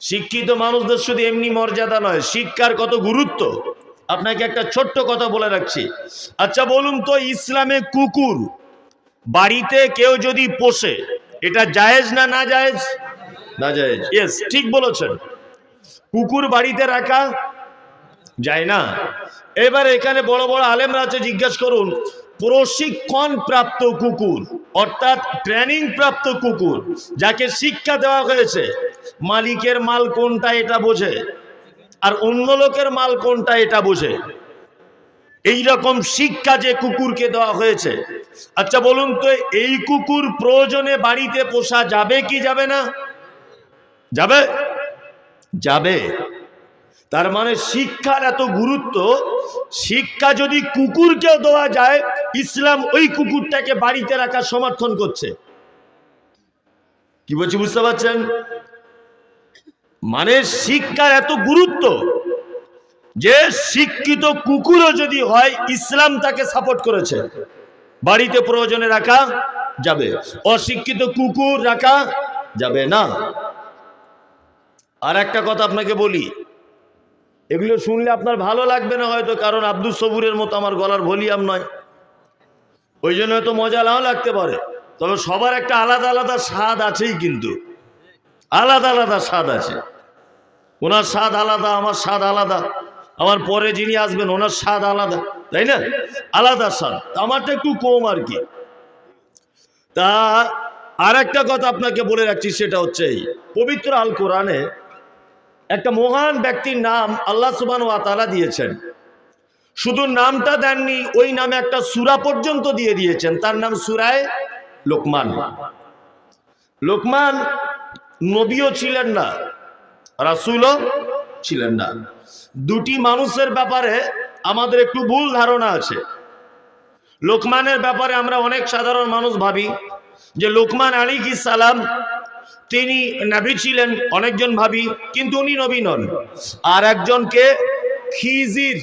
শিক্ষিত মানুষদের শুধু এমনি মর্যাদা নয় শিক্ষার কত গুরুত্ব? আপনাকে একটা ছোট্ট কথা বলে রাখছি। আচ্ছা বলুন তো ইসলামে কুকুর বাড়িতে কেউ যদি পোষে এটা জায়েজ না না জায়েজ? না জায়েজ। ইয়েস ঠিক বলেছেন। কুকুর বাড়িতে রাখা যায় না। এবার এখানে বড় বড় আলেমরা আছে জিজ্ঞেস করুন প্রশিক্ষণ প্রাপ্ত কুকুর, অর্থাৎ ট্রেনিং প্রাপ্ত কুকুর, যাকে শিক্ষা দেওয়া হয়েছে। মালিকের মাল কোনটা এটা বোঝে, আর অন্য লোকের মাল কোনটা এটা বোঝে। এই রকম শিক্ষা যে কুকুরকে দেওয়া হয়েছে। আচ্ছা বলুন তো, এই কুকুর প্রয়োজনে বাড়িতে পোষা যাবে কি যাবে না? যাবে? যাবে। তার মানে শিক্ষার এত গুরুত্ব, শিক্ষা যদি কুকুরকেও দেওয়া যায়, ইসলাম ওই কুকুরটাকে বাড়িতে রাখার সমর্থন করছে। কি বলছি বুঝতে পারছেন? মানে শিক্ষার এত গুরুত্ব যে শিক্ষিত কুকুরও যদি হয়, ইসলাম তাকে সাপোর্ট করেছে। বাড়িতে প্রয়োজনে রাখা যাবে, অশিক্ষিত কুকুর রাখা যাবে না। আর একটা কথা আপনাকে বলি এগুলো শুনলে আপনার ভালো লাগবে না হয়তো, কারণ আব্দুল সবুরের মতো আমার গলার ভলিউম নয়। ওই জন্য হয়তো মজা নাও লাগতে পারে। তবে সবার একটা আলাদা আলাদা স্বাদ আছেই কিন্তু। আলাদা আলাদা স্বাদ আছে। ওনার স্বাদ আলাদা, আমার স্বাদ আলাদা। আমার পরে যিনি আসবেন, ওনার স্বাদ আলাদা, তাই না? আলাদা স্বাদ। আমারটা একটু কম আর কি। তা আর একটা কথা আপনাকে বলে রাখছি, সেটা হচ্ছে এই, পবিত্র আল কোরআনে একটা মহান ব্যক্তির নাম আল্লাহ সুবান ওয়াতালা দিয়েছেন। শুধু নামটা দেননি, ওই নামে একটা সুরা পর্যন্ত দিয়ে দিয়েছেন। তার নাম সুরায় লোকমান। লোকমান নবীও ছিলেন না, রাসুলও ছিলেন না। দুটি মানুষের ব্যাপারে আমাদের একটু ভুল ধারণা আছে। লোকমানের ব্যাপারে আমরা অনেক সাধারণ মানুষ ভাবি যে লোকমান আলী সালাম তিনি নবী ছিলেন অনেকজন ভাবি, কিন্তু উনি নবী নন। আর একজনকে খিজির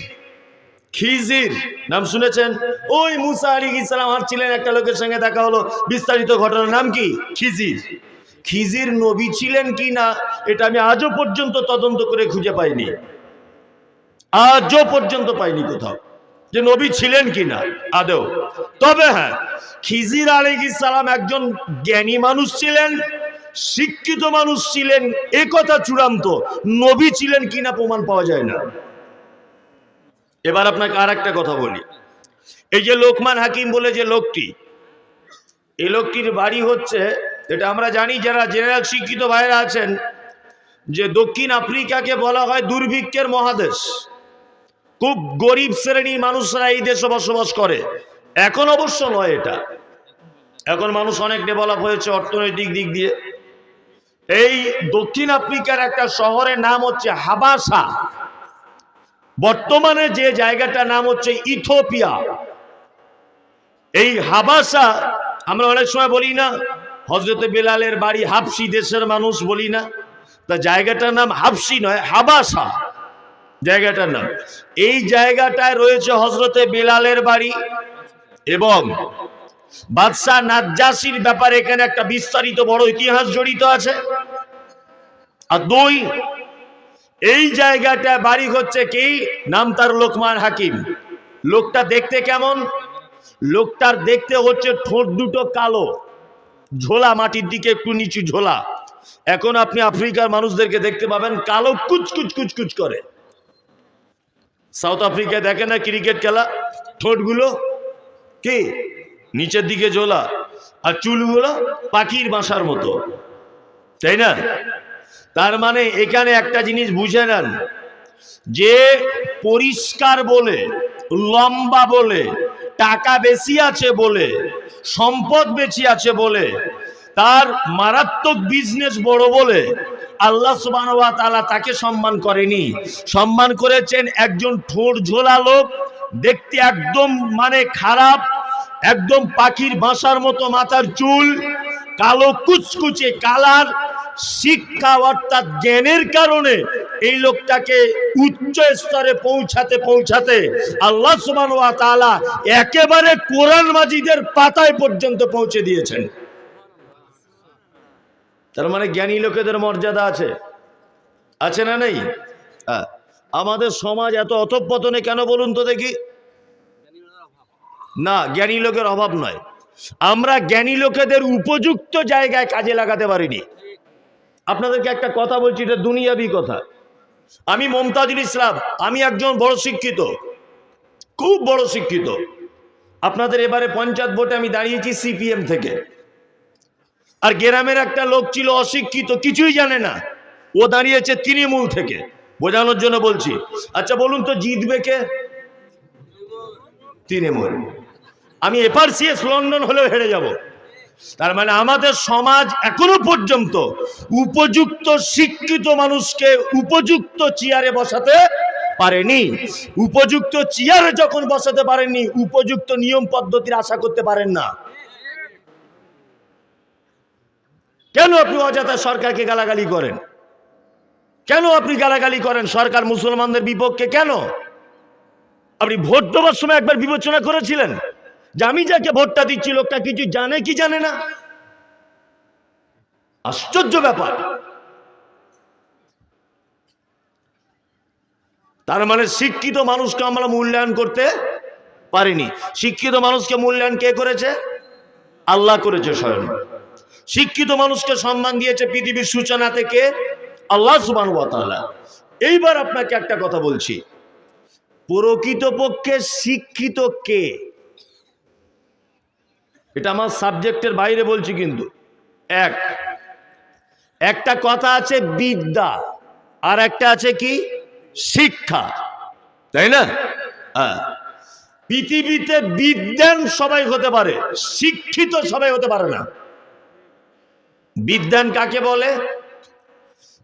খিজির, নাম শুনেছেন? ওই মুসা আলী ইসলাম ছিলেন একটা লোকের সঙ্গে দেখা হলো। বিস্তারিত ঘটনার নাম কি? খিজির। খিজির নবী ছিলেন কি না, এটা আমি আজও পর্যন্ত তদন্ত করে খুঁজে পাইনি। আজও পর্যন্ত পাইনি কোথাও যে নবী ছিলেন কি না আদেও তবে হ্যাঁ খিজির আলী ইসলাম একজন জ্ঞানী মানুষ ছিলেন শিক্ষিত মানুষ ছিলেন, এ কথা চূড়ান্ত। নবী ছিলেন কিনা প্রমাণ পাওয়া যায় না। এবার আপনাকে আর একটা কথা বলি। এই যে লোকমান হাকিম বলে যে লোকটি এই লোকটির বাড়ি হচ্ছে, এটা আমরা জানি যারা জেনারেল শিক্ষিত ভাইরা আছেন, যে দক্ষিণ আফ্রিকাকে বলা হয় দুর্ভিক্ষের মহাদেশ। খুব গরিব শ্রেণির মানুষরা এই দেশে বসবাস করে। এখন অবশ্য নয় এটা। এখন মানুষ অনেক ডেভেলপ হয়েছে অর্থনৈতিক দিক দিয়ে। এই দক্ষিণ আফ্রিকার একটা শহরের নাম হচ্ছে হাবাসা। বর্তমানে যে জায়গাটার নাম হচ্ছে ইথোপিয়া এই হাবাসা আমরা অনেক সময় বলি না হজরত বেলালের বাড়ি হাফসি দেশের মানুষ বলি না। তা জায়গাটার নাম হাফসি নয়, হাবাসা জায়গাটার নাম। এই জায়গাটায় রয়েছে হজরতে বেলালের বাড়ি এবং বাদশাহ নাজ্জাসির ব্যাপারে এখানে একটা বিস্তারিত বড় ইতিহাস জড়িত আছে। আর দুই, এই জায়গাটায় বাড়ি হচ্ছে কি? নাম তার লোকমান হাকিম। লোকটা দেখতে কেমন? লোকটার দেখতে হচ্ছে ঠোঁট দুটো কালো। ঝোলা, মাটির দিকে একটু নিচু ঝোলা। এখন আপনি আফ্রিকার মানুষদেরকে দেখতে পাবেন কালো কুচকুচ কুচকুচ করে। সাউথ আফ্রিকায় দেখে না ক্রিকেট খেলা? ঠোঁটগুলো কি? নিচের দিকে ঝোলা আর চুলগুলো পাখির বাসার মতো। তাই না? তার মানে এখানে একটা জিনিস বুঝে নেন, যে পরিষ্কার বলে, লম্বা বলে, টাকা বেশি আছে বলে, সম্পদ বেশি আছে বলে, তার মারাত্মক বিজনেস বড় বলে, আল্লাহ সুবাহ তালা তাকে সম্মান করেনি। সম্মান করেছেন একজন ঠোঁট ঝোলা লোক, দেখতে একদম মানে খারাপ একদম পাখির বাসার মতো মাথার চুল, কালো কুচকুচে কালার, শিক্ষা অর্থাৎ জ্ঞানের কারণে এই লোকটাকে উচ্চ স্তরে পৌঁছাতে পৌঁছাতে আল্লাহ সুবান তাআলা একেবারে কোরআন মাজিদের পাতায় পর্যন্ত পৌঁছে দিয়েছেন। তার মানে জ্ঞানী লোকেদের মর্যাদা আছে? আছে না নেই। আমাদের সমাজ এত অথপতনে কেন বলুন তো দেখি। না, জ্ঞানী লোকের অভাব নয়। আমরা জ্ঞানী লোকেদের উপযুক্ত জায়গায় কাজে লাগাতে পারিনি। আপনাদেরকে একটা কথা বলছি, এটা দুনিয়াবি কথা। আমি মমতাজুল ইসলাম, আমি একজন বড় শিক্ষিত। খুব বড় শিক্ষিত। আপনাদের এবারে পঞ্চায়েত ভোটে আমি দাঁড়িয়েছি সিপিএম থেকে। আর গ্রামের একটা লোক ছিল অশিক্ষিত, কিছুই জানে না। ও দাঁড়িয়েছে তৃণমূল থেকে। বোঝানোর জন্য বলছি। আচ্ছা বলুন তো জিতবে কে? তৃণমূল। আমি এপার সিএস লন্ডন হলেও হেরে যাব। তার মানে আমাদের সমাজ এখনও পর্যন্ত উপযুক্ত শিক্ষিত মানুষকে উপযুক্ত চেয়ারে বসাতে পারেনি। উপযুক্ত চেয়ারে যখন বসাতে পারেননি, উপযুক্ত নিয়ম পদ্ধতির আশা করতে পারেন না। কেন আপনি অযথা সরকারকে গালাগালি করেন? কেন আপনি গালাগালি করেন সরকার মুসলমানদের বিপক্ষে? কেন? আপনি ভোট দেওয়ার সময় একবার বিবেচনা করেছিলেন? যে আমি যাকে ভোটটা দিচ্ছি, লোকটা কিছু জানে কি জানে না? আশ্চর্য ব্যাপার। তার মানে শিক্ষিত মানুষকে আমরা মূল্যায়ন করতে পারিনি। শিক্ষিত মানুষকে মূল্যায়ন কে করেছে? আল্লাহ করেছে স্বয়ং। শিক্ষিত মানুষকে সম্মান দিয়েছে পৃথিবীর সূচনা থেকে আল্লাহ সুবান এইবার আপনাকে একটা কথা বলছি। প্রকৃতপক্ষে শিক্ষিত কে? এটা আমার সাবজেক্টের বাইরে বলছি কিন্তু। এক, একটা কথা আছে বিদ্যা, আর একটা আছে কি? শিক্ষা। তাই না? হ্যাঁ। পৃথিবীতে বিদ্যান সবাই হতে পারে, শিক্ষিত সবাই হতে পারে না। বিদ্যান কাকে বলে?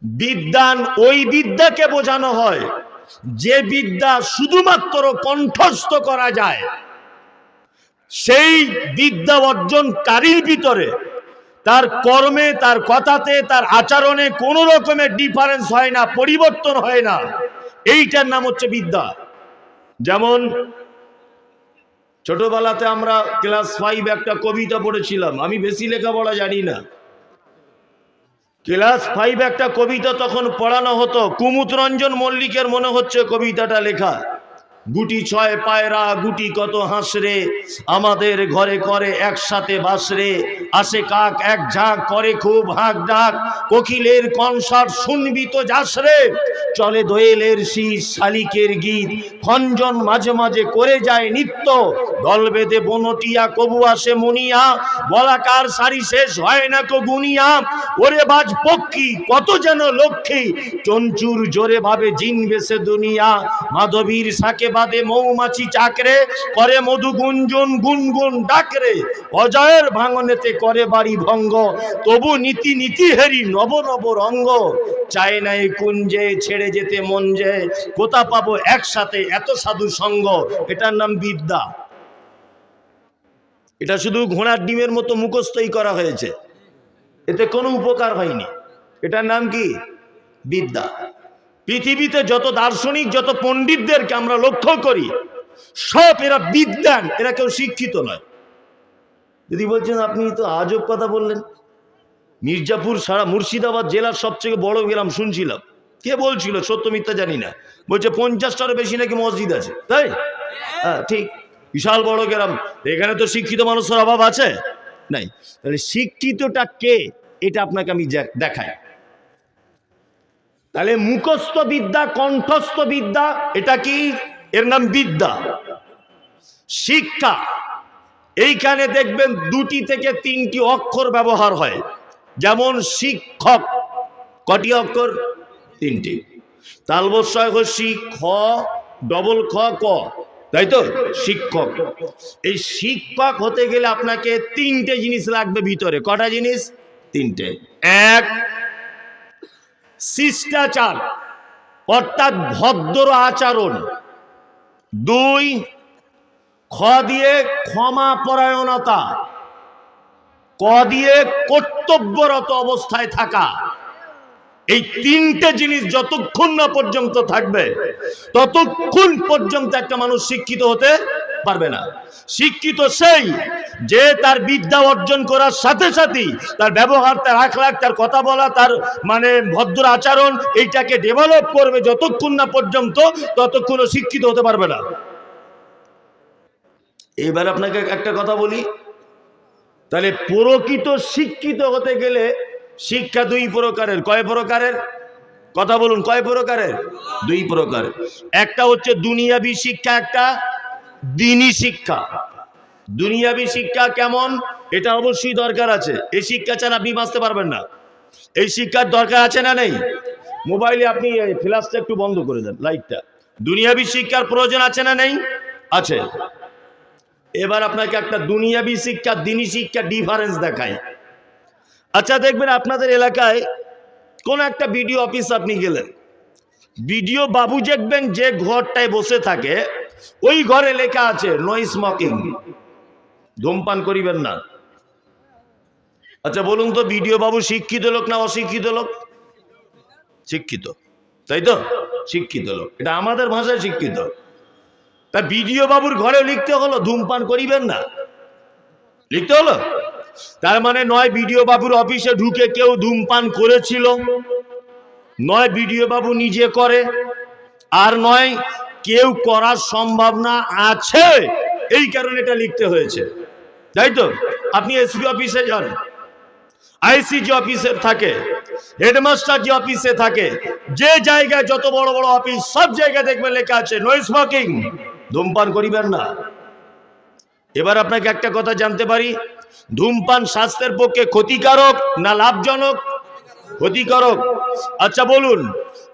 বিদ্যান ওই বিদ্যাকে বোঝানো হয় যে বিদ্যা শুধুমাত্র কণ্ঠস্থ করা যায়। সেই বিদ্যা অর্জনকারীর ভিতরে তার কর্মে, তার কথাতে, তার আচরণে কোনো রকমের ডিফারেন্স হয় না, পরিবর্তন হয় না। এইটার নাম হচ্ছে বিদ্যা। যেমন ছোটবেলাতে আমরা ক্লাস ফাইভ একটা কবিতা পড়েছিলাম, আমি বেশি লেখাপড়া জানি না। ক্লাস ফাইভ একটা কবিতা তখন পড়ানো হতো কুমুদ রঞ্জন মল্লিকের মনে হচ্ছে কবিতাটা লেখা। গুটি ছয় পায়রা, গুটি কত হাসরে? আমাদের ঘরে করে একসাথে বাসরে আসে কাক, এক ঝাঁক করে খুব হাঁক ডাক। কোকিলের কনসার্ট শুনবি তো যাসরে। চলে দোয়েলের শীষ শালিকের গীত। খঞ্জন মাঝে মাঝে করে যায় নিত্য। দল বেঁধে বনটিয়া, কবু আসে মুনিয়া। বলাকার সারি শেষ হয় না কো গুনিয়া। ওরে বাজ পক্ষী, কত যেন লক্ষ্মী। চঞ্চুর জোরে ভাবে জিন বেসে দুনিয়া। মাধবীর সাকে বাদে মৌমাছি চাকরে, করে মধু গুঞ্জন, গুনগুন ডাকরে। অজয়ের ভাঙনেতে করে বাড়ি ভঙ্গ, তবু নীতি নীতি হেরি নব নব রঙ্গ। চায় না এই কুঞ্জে ছেড়ে যেতে মন যে, কোথা পাবো একসাথে এত সাধু সঙ্গ? এটার নাম বিদ্যা। এটা শুধু ঘোড়ার ডিমের মতো মুখস্থই করা হয়েছে। এতে কোনো উপকার হয়নি। এটার নাম কি? বিদ্যা। পৃথিবীতে যত দার্শনিক, যত পণ্ডিতদেরকে আমরা লক্ষ্য করি, সব এরা বিদ্যান এরা কেউ শিক্ষিত নয়। যদি বলছেন, আপনি তো আজব কথা বললেন। মির্জাপুর সারা মুর্শিদাবাদ জেলার সবচেয়ে বড় গ্রাম শুনছিলাম। কে বলছিল? সত্য মিথ্যা জানি না। বলছে পঞ্চাশটারও বেশি নাকি মসজিদ আছে। তাই? হ্যাঁ ঠিক। বিশাল বড় গ্রাম এখানে তো শিক্ষিত মানুষের অভাব আছে? নাই। তাহলে শিক্ষিতটা কে? এটা আপনাকে আমি দেখাই। তাহলে মুখস্থ বিদ্যা, কণ্ঠস্থ বিদ্যা, এটা কি? এর নাম বিদ্যা। শিক্ষা। এইখানে দেখবেন দুটি থেকে তিনটি অক্ষর ব্যবহার হয়। যেমন শিক্ষক। কটি অক্ষর? তিনটি। তালবস্বয় খ, ডবল খ, ক। তাই তো? শিক্ষক। এই শিক্ষক হতে গেলে আপনাকে তিনটে জিনিস লাগবে ভিতরে। কটা জিনিস? তিনটে। এক শিষ্টাচার, অর্থাৎ ভদ্র আচরণ। দুই, খ দিয়ে ক্ষমা পরায়ণতা। ক দিয়ে কর্তব্যরত অবস্থায় থাকা। এই তিনটে জিনিস যতক্ষণ না পর্যন্ত থাকবে, ততক্ষণ পর্যন্ত একটা মানুষ শিক্ষিত হতে পারবে না। শিক্ষিত সেই যে তার বিদ্যা অর্জন করার সাথে সাথেই তার ব্যবহার, তার আখলাখ, তার কথা বলা, তার মানে ভদ্র আচরণ এইটাকে ডেভেলপ করবে যতক্ষণ না পর্যন্ত ততক্ষণ ও শিক্ষিত হতে পারবে না। এবার আপনাকে একটা কথা বলি। তাহলে প্রকৃত শিক্ষিত হতে গেলে শিক্ষা দুই প্রকারের। কয় প্রকারের? কথা বলুন, কয় প্রকারের? দুই প্রকার। একটা হচ্ছে দুনিয়াবি শিক্ষা, একটা দিনী শিক্ষা। দুনিয়াবি শিক্ষা কেমন? এটা অবশ্যই দরকার আছে। এই শিক্ষা ছাড়া আপনি বাঁচতে পারবেন না। এই শিক্ষার দরকার আছে না নেই? মোবাইলে আপনি ফ্ল্যাশটা একটু বন্ধ করে দেন, লাইটটা। দুনিয়াবি শিক্ষার প্রয়োজন আছে না নেই? আছে। এবার আপনাকে একটা দুনিয়াবি শিক্ষা দিনী শিক্ষা ডিফারেন্স দেখায়। আচ্ছা দেখবেন আপনাদের এলাকায় কোন একটা বিডিও অফিস আপনি গেলেন। বিডিও বাবু দেখবেন যে ঘরটায় বসে থাকে ওই ঘরে লেখা আছে নো স্মোকিং ধূমপান করিবেন না। আচ্ছা বলুন তো, বিডিও বাবু শিক্ষিত লোক না অশিক্ষিত লোক? শিক্ষিত। তাই তো? শিক্ষিত লোক। এটা আমাদের ভাষায় শিক্ষিত। তা বিডিও বাবুর ঘরে লিখতে হলো, ধূমপান করিবেন না? লিখতে হলো? তার মানে নয়, বিডিও বাবুর অফিসে ঢুকে কেউ ধূমপান করেছিল। নয়, বিডিও বাবু নিজে করে। আর নয় কেউ করার সম্ভাবনা আছে। এই কারণে এটা লিখতে হয়েছে। তাই তো? আপনি এসপি অফিসে যান। আইসি যে অফিসে থাকে। হেডমাস্টার যে অফিসে থাকে। যে জায়গায় যত বড় বড় অফিস সব জায়গায় দেখবেন লেখা আছে নো স্মোকিং ধূমপান করিবেন না। এবার আপনাকে একটা কথা জানতে পারি। ধূমপান স্বাস্থ্যের পক্ষে ক্ষতিকারক না লাভজনক? ক্ষতিকারক। আচ্ছা বলুন।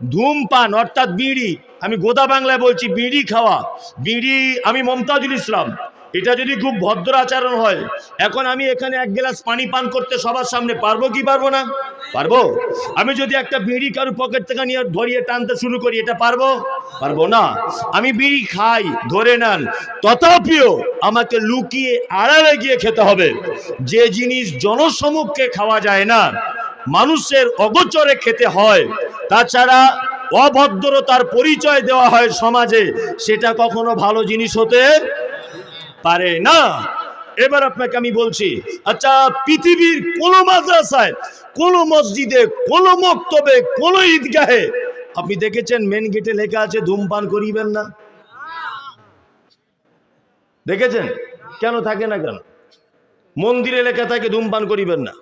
ধূমপান অর্থাৎ বিড়ি আমি গোদা বাংলায় বলছি, বিড়ি খাওয়া। বিড়ি আমি মমতাজুল ইসলাম। এটা যদি খুব ভদ্র আচরণ হয়, এখন আমি এখানে এক গ্লাস পানি পান করতে সবার সামনে, পারব কি পারব না? পারব? আমি যদি একটা বিড়ি কারও পকেট থেকে নিয়ে ধরিয়ে টানতে শুরু করি, এটা পারব? পারব না। আমি বিড়ি খাই, ধরে নেন। তথাপিও আমাকে লুকিয়ে আড়ালে গিয়ে খেতে হবে। যে জিনিস জনসমুখে খাওয়া যায় না, মানুষের অগোচরে খেতে হয়, তাছাড়া অভদ্রতার পরিচয় দেওয়া হয় সমাজে, সেটা কখনো ভালো জিনিস হতে পারে না। এবার আপনাকে আমি বলছি আচ্ছা পৃথিবীর কোন মাদ্রাসায়, কোন মসজিদে, কোন মক্তবে, কোন ঈদগাহে, আপনি দেখেছেন মেন গেটে লেখা আছে, ধূমপান করিবেন না? দেখেছেন? কেন থাকে না কেন? মন্দিরে লেখা থাকে, ধূমপান করিবেন না।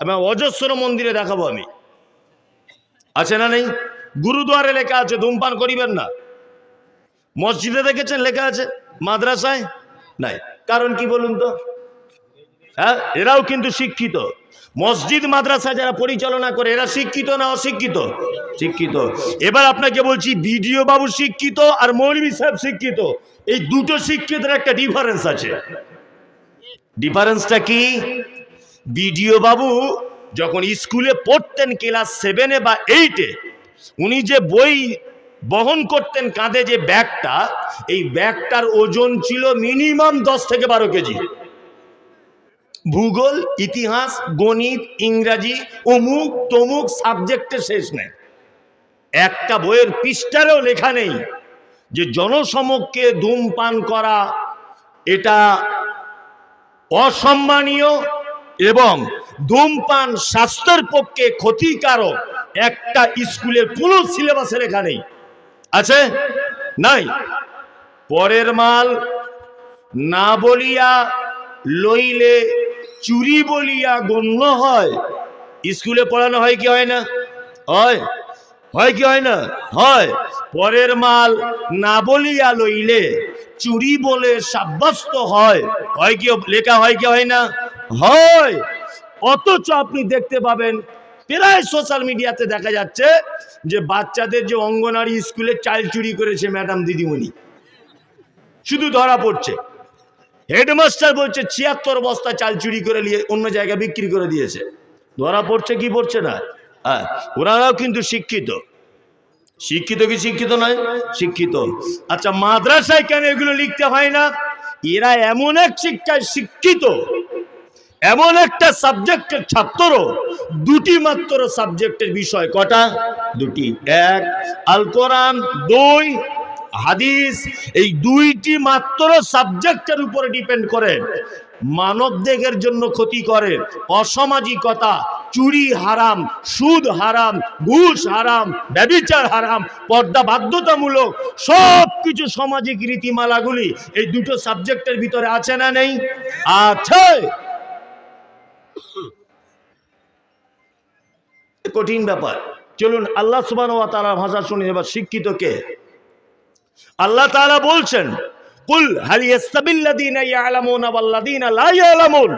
আমি অজস্র মন্দিরে দেখাবো আমি। আছে না নেই? গুরুদুয়ারে লেখা আছে, ধূমপান করিবেন না। মসজিদে দেখেছেন লেখা আছে, মাদ্রাসায়? নাই। কারণ কি বলুন তো? হ্যাঁ এরাও কিন্তু শিক্ষিত। মসজিদ, মাদ্রাসা যারা পরিচালনা করে, এরা শিক্ষিত না অশিক্ষিত? শিক্ষিত। এবার আপনাকে বলছি, বিডিও বাবু শিক্ষিত আর মৌলভী সাহেব শিক্ষিত। এই দুটো শিক্ষিতের একটা ডিফারেন্স আছে। ডিফারেন্সটা কি? বিডিও বাবু যখন স্কুলে পড়তেন ক্লাস সেভেনে বা এইটে উনি যে বই বহন করতেন কাঁধে যে ব্যাগটা, এই ব্যাগটার ওজন ছিল মিনিমাম দশ থেকে বারো কেজি। ভূগোল, ইতিহাস, গণিত, ইংরাজি, অমুক তমুক সাবজেক্টে শেষ নেই। একটা বইয়ের পৃষ্ঠারেও লেখা নেই যে জনসমক্ষে ধূমপান করা এটা অসম্মানীয় এবং ধূমপান স্বাস্থ্যের পক্ষে ক্ষতিকারক। একটা স্কুলের কোনো সিলেবাসের লেখা নেই। আছে? নাই। পরের মাল না বলিয়া লইলে চুরি বলিয়া গণ্য হয়। স্কুলে পড়ানো হয় কি হয় না? হয়। হয় কি হয় না? হয়। পরের মাল না বলিয়া লইলে চুরি বলে সাব্যস্ত হয়। হয় কি লেখা হয় কি হয় না? হয়। অথচ আপনি দেখতে পাবেন প্রায় সোশ্যাল মিডিয়াতে দেখা যাচ্ছে যে বাচ্চাদের যে অঙ্গনারী স্কুলে চাল চুরি করেছে ম্যাডাম দিদিমণি। শুধু ধরা পড়ছে। হেডমাস্টার বলছে, ছিয়াত্তর বস্তা চাল চুরি করে নিয়ে অন্য জায়গায় বিক্রি করে দিয়েছে। ধরা পড়ছে কি পড়ছে না? হ্যাঁ ওনারাও কিন্তু শিক্ষিত। শিক্ষিত কি শিক্ষিত নয়? শিক্ষিত। আচ্ছা মাদ্রাসায় কেন এগুলো লিখতে হয় না? এরা এমন এক শিক্ষায় শিক্ষিত। এমন একটা সাবজেক্টের ছাত্র দুটি মাত্র সাবজেক্টের বিষয় কটা? দুটি। এক আল কোরআন দুই, হাদিস। এই দুইটি মাত্র সাবজেক্টের উপরে ডিপেন্ড করে। মানব দেহের জন্য ক্ষতি করে। অসামাজিকতা, চুরি হারাম, সুদ হারাম, ঘুষ হারাম, ব্যবিচার হারাম, পর্দা বাধ্যতামূলক সব কিছু সামাজিক রীতিমালাগুলি এই দুটো সাবজেক্টের ভিতরে আছে না নেই? আছে। কঠিন ব্যাপার। চলুন, আল্লাহ সুবান ওয়া তাআলার ভাষা শুনে, এবার শিক্ষিত কে? আল্লাহ তাআলা বলছেন, কুল হাল ইয়াস্তাবিল্লাযীনা ইয়ালামুনা লা ইয়ালামুন?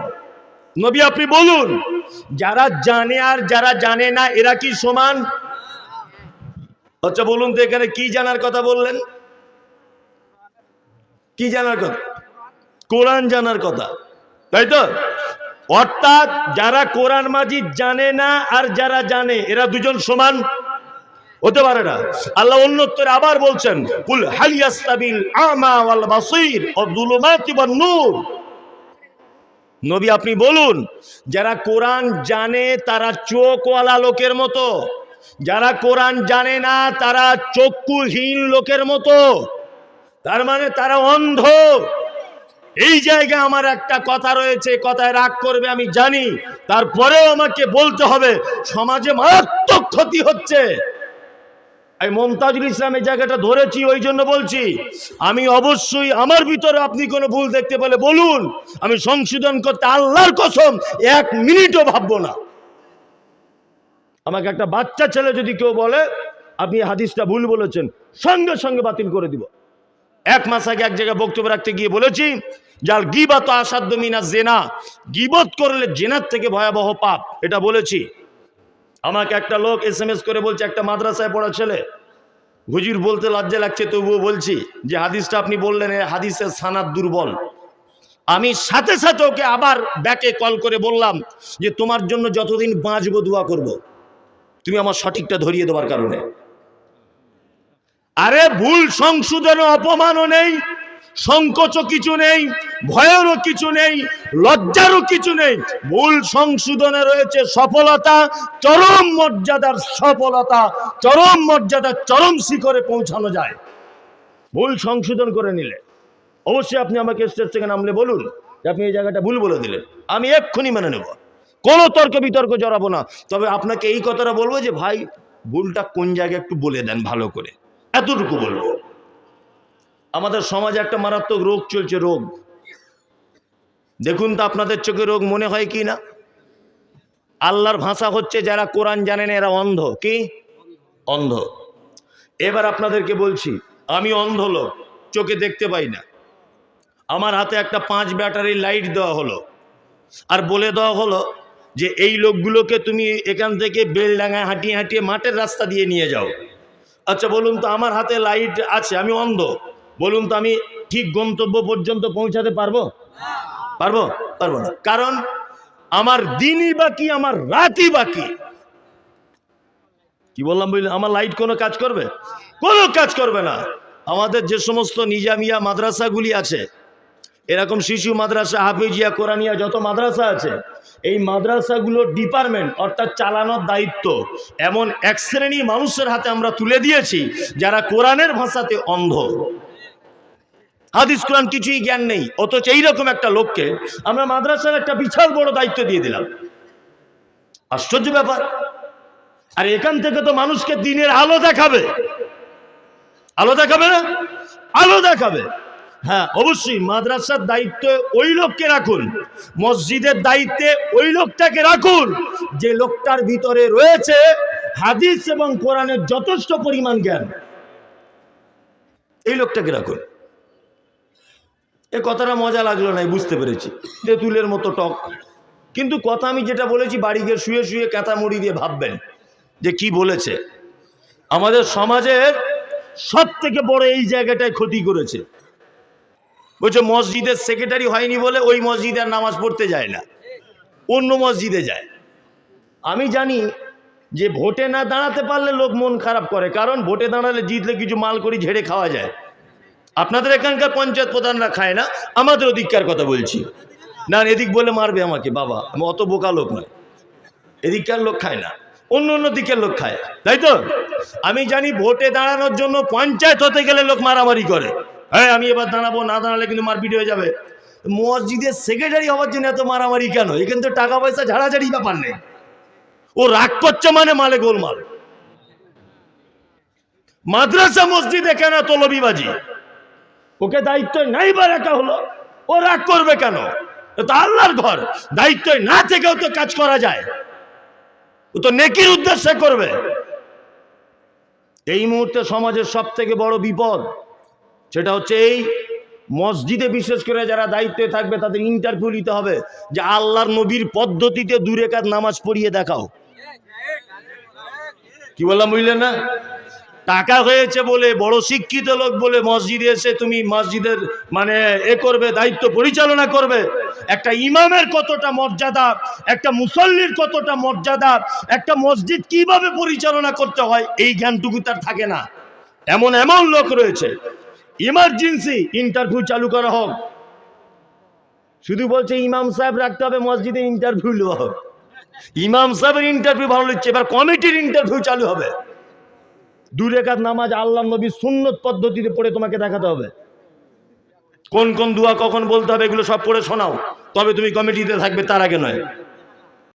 নবী, আপনি বলুন, যারা জানে আর যারা জানে না, এরা কি সমান? আচ্ছা বলুন তো এখানে কি জানার কথা বললেন? কি জানার কথা? কোরআন জানার কথা। তাই তো? অর্থাৎ যারা কোরআন মাজিদ জানে না আর যারা জানে, এরা দুজন সমান? হতে পারে না। আল্লাহ অন্যত্তরে আবার বলছেন, কুল হালিয়াস্তাবিল আমা ওয়াল বাসীর যুলুমাতি ওয়ান নূর। নবী, আপনি বলুন, যারা কোরআন জানে তারা চোখওয়ালা লোকের মতো? যারা কোরআন জানে না তারা চক্ষুহীন লোকের মতো? তার মানে তারা অন্ধ। এই জায়গায় আমার একটা কথা রয়েছে কথায় রাগ করবে, আমি জানি। তারপরেও আমাকে বলতে হবে, সমাজে মারাত্মক ক্ষতি হচ্ছে। এই মমতাজুল ইসলাম এই জায়গাটা ধরেছি, ওই জন্য বলছি, আমি অবশ্যই আমার ভিতরে আপনি কোনো ভুল দেখতে পেলে বলুন, আমি সংশোধন করতে আল্লাহর কসম এক মিনিটও ভাববো না। আমাকে একটা বাচ্চা ছেলে যদি কেউ বলে, আপনি হাদিসটা ভুল বলেছেন, সঙ্গে সঙ্গে বাতিল করে দিব। এক মাস আগে এক জায়গায় বক্তব্য রাখতে গিয়ে বলেছি যার গিবাত আসাধ্য মিনা জেনা। গিবত করলে জেনার থেকে ভয়াবহ পাপ। এটা বলেছি। আমাকে একটা লোক এস এম এস করে বলছে, একটা মাদ্রাসায় পড়া ছেলে। হুজুর বলতে লজ্জা লাগছে, তবুও বলছি যে হাদিসটা আপনি বললেন হাদিসের সানাদ দুর্বল। আমি সাথে সাথে ওকে আবার ব্যাকে কল করে বললাম যে, তোমার জন্য যতদিন বাঁচবো, দোয়া করব। তুমি আমার সঠিকটা ধরিয়ে দেওয়ার কারণে। আরে ভুল সংশোধনে অপমানও নেই, সংকোচও কিছু নেই, ভয়েরও কিছু নেই, লজ্জারও কিছু নেই। ভুল সংশোধনে রয়েছে সফলতা, চরম মর্যাদার সফলতা, চরম মর্যাদার চরম শিখরে পৌঁছানো যায়। ভুল সংশোধন করে নিলে। অবশ্যই আপনি আমাকে স্টেজ থেকে নামলে বলুন যে আপনি এই জায়গাটা ভুল বলে দিলেন। আমি এক্ষুনি মেনে নেব। কোনো তর্ক বিতর্ক জড়াবো না। তবে আপনাকে এই কথাটা বলব যে, ভাই, ভুলটা কোন জায়গায় একটু বলে দেন ভালো করে। এতটুকু বলব। আমাদের সমাজে একটা মারাত্মক রোগ চলছে, রোগ। দেখুন তো আপনাদের চোখে রোগ মনে হয় কি না? আল্লাহর ভাষা হচ্ছে যারা কোরআন জানেন এরা অন্ধ। কি? অন্ধ। এবার আপনাদেরকে বলছি, আমি অন্ধ লোক, চোখে দেখতে পাই না। আমার হাতে একটা পাঁচ ব্যাটারি লাইট দেওয়া হলো। আর বলে দেওয়া হলো যে, এই লোকগুলোকে তুমি এখান থেকে বেলডাঙায় হাঁটিয়ে হাঁটিয়ে মাঠের রাস্তা দিয়ে নিয়ে যাও। আচ্ছা বলুন তো, আমার হাতে লাইট আছে, আমি অন্ধ। বলুন তো, আমি ঠিক গন্তব্য পর্যন্ত পৌঁছাতে পারব? পারব? পারব না। কারণ আমার দিনই বাকি, আমার রাতই বাকি। কি বললাম বুঝলেন? আমার লাইট কোনো কাজ করবে? কোনো কাজ করবে না। আমাদের যে সমস্ত নিজামিয়া মাদ্রাসাগুলি আছে এরকম শিশু, মাদ্রাসা, হাফিজিয়া, কোরআনিয়া যত মাদ্রাসা আছে, এই মাদ্রাসাগুলোর ডিপার্টমেন্ট অর্থাৎ চালানোর দায়িত্ব। এমন এক শ্রেণি মানুষের হাতে আমরা তুলে দিয়েছি যারা কোরআনের ভাষাতে অন্ধ। হাদিস, কোরআন কিছুই জ্ঞান নেই, অথচ এইরকম একটা লোককে আমরা মাদ্রাসার একটা বিশাল বড় দায়িত্ব দিয়ে দিলাম। আশ্চর্য ব্যাপার। আর এখান থেকে তো মানুষকে দিনের আলো দেখাবে। আলো দেখাবে না? আলো দেখাবে। হ্যাঁ অবশ্যই মাদ্রাসার দায়িত্ব ওই লোককে রাখুন। মসজিদের দায়িত্বে ওই লোকটাকে রাখুন। যে লোকটার ভিতরে রয়েছে হাদিস এবং কোরআনের যথেষ্ট পরিমাণ জ্ঞান, এই লোকটাকে রাখুন। এ কথাটা মজা লাগল না বুঝতে পেরেছি। তেঁতুলের মতো টক। কিন্তু কথা আমি যেটা বলেছি, বাড়ি গিয়ে শুয়ে শুয়ে মুড়ি দিয়ে ভাববেন যে কি বলেছে। আমাদের সমাজের সব থেকে বড় এই জায়গাটায় ক্ষতি করেছে। বলছে, মসজিদের সেক্রেটারি হয়নি বলে ওই মসজিদে আর নামাজ পড়তে যায় না। অন্য মসজিদে যায়। আমি জানি যে ভোটে না দাঁড়াতে পারলে লোক মন খারাপ করে, কারণ ভোটে দাঁড়ালে জিতলে কিছু মাল করি ঝেড়ে খাওয়া যায়। আপনাদের এখানকার পঞ্চায়েত প্রধানরা খায় না, আমাদের ওদিককার কথা বলছি। না, এদিক বলে মারবে আমাকে, বাবা, আমি অত বোকা লোক নয়। এদিককার লোক খায় না, অন্য অন্য দিকের লোক খায়। তাই তো? আমি জানি ভোটে দাঁড়ানোর জন্য পঞ্চায়েত হতে গেলে লোক মারামারি করে। হ্যাঁ আমি এবার দাঁড়াবো, না দাঁড়ালে কিন্তু মারপিট হয়ে যাবে। মসজিদের সেক্রেটারি হওয়ার জন্য এত মারামারি কেন? এখানে তো টাকা পয়সা ঝাড়াঝাড়ি ব্যাপার নেই। ও রাগ করছে মানে মালে গোলমাল। মাদ্রাসা মসজিদে কেন এত লবিবাজি? ওকে দায়িত্ব নাই বা রাখা হলো। ও রাগ করবে কেন? তো আল্লাহর ঘর। দায়িত্ব না থেকেও তো কাজ করা যায়। ও তো নেকির উদ্দেশ্যে করবে। এই মুহূর্তে সমাজের সব থেকে বড় বিপদ সেটা হচ্ছে এই মসজিদে বিশেষ করে যারা দায়িত্বে থাকবে তাদের ইন্টারভিউ নিতে হবে যে আল্লাহর নবীর পদ্ধতিতে দূরে কাজ নামাজ পড়িয়ে দেখাও। কি বললাম বুঝলেন না? টাকা হয়েছে বলে, বড় শিক্ষিত লোক বলে মসজিদে এসে তুমি মসজিদের মানে এ করবে, দায়িত্ব পরিচালনা করবে। একটা ইমামের কতটা মর্যাদা, একটা মুসল্লির কতটা মর্যাদা, একটা মসজিদ কীভাবে পরিচালনা করতে হয়, এই জ্ঞানটুকু তার থাকে না। এমন এমন লোক রয়েছে ইমার্জেন্সি ইন্টারভিউ চালু করা হোক। শুধু বলছে ইমাম সাহেব রাখতে হবে, মসজিদে ইন্টারভিউ নেওয়া হোক। ইমাম সাহেবের ইন্টারভিউ ভালো লিখছে এবার কমিটির ইন্টারভিউ চালু হবে। দু রেখাত নামাজ আল্লাহ নবী সুন্নত পদ্ধতিতে পড়ে তোমাকে দেখাতে হবে। কোন কোন দোয়া কখন বলতে হবে, এগুলো সব পড়ে শোনাও। তবে তুমি কমিটিতে থাকবে তার আগে নয়।